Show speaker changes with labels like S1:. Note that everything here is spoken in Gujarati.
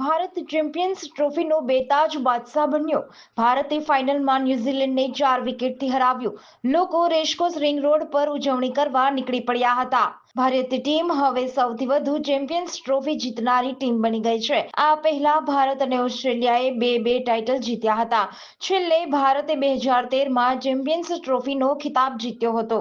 S1: ભારત ચેમ્પિયન્સ ટ્રોફીનો બેતાજ બાદશાહ બન્યો. ભારતે ફાઇનલમાં ન્યૂઝીલેન્ડને ચાર વિકેટથી હરાવ્યું. લોકો રેસકોર્સ રિંગ રોડ પર ઉજવણી કરવા નીકળી પડ્યા હતા. ભારતીય ટીમ હવે સૌથી વધુ ચેમ્પિયન્સ ટ્રોફી જીતનારી ટીમ બની ગઈ છે. આ પહેલા ભારત અને ઓસ્ટ્રેલિયાએ બે બે ટાઇટલ જીત્યા હતા. છેલ્લે ભારતે બે હજાર તેરમાં ચેમ્પિયન્સ ટ્રોફીનો ખિતાબ જીત્યો હતો.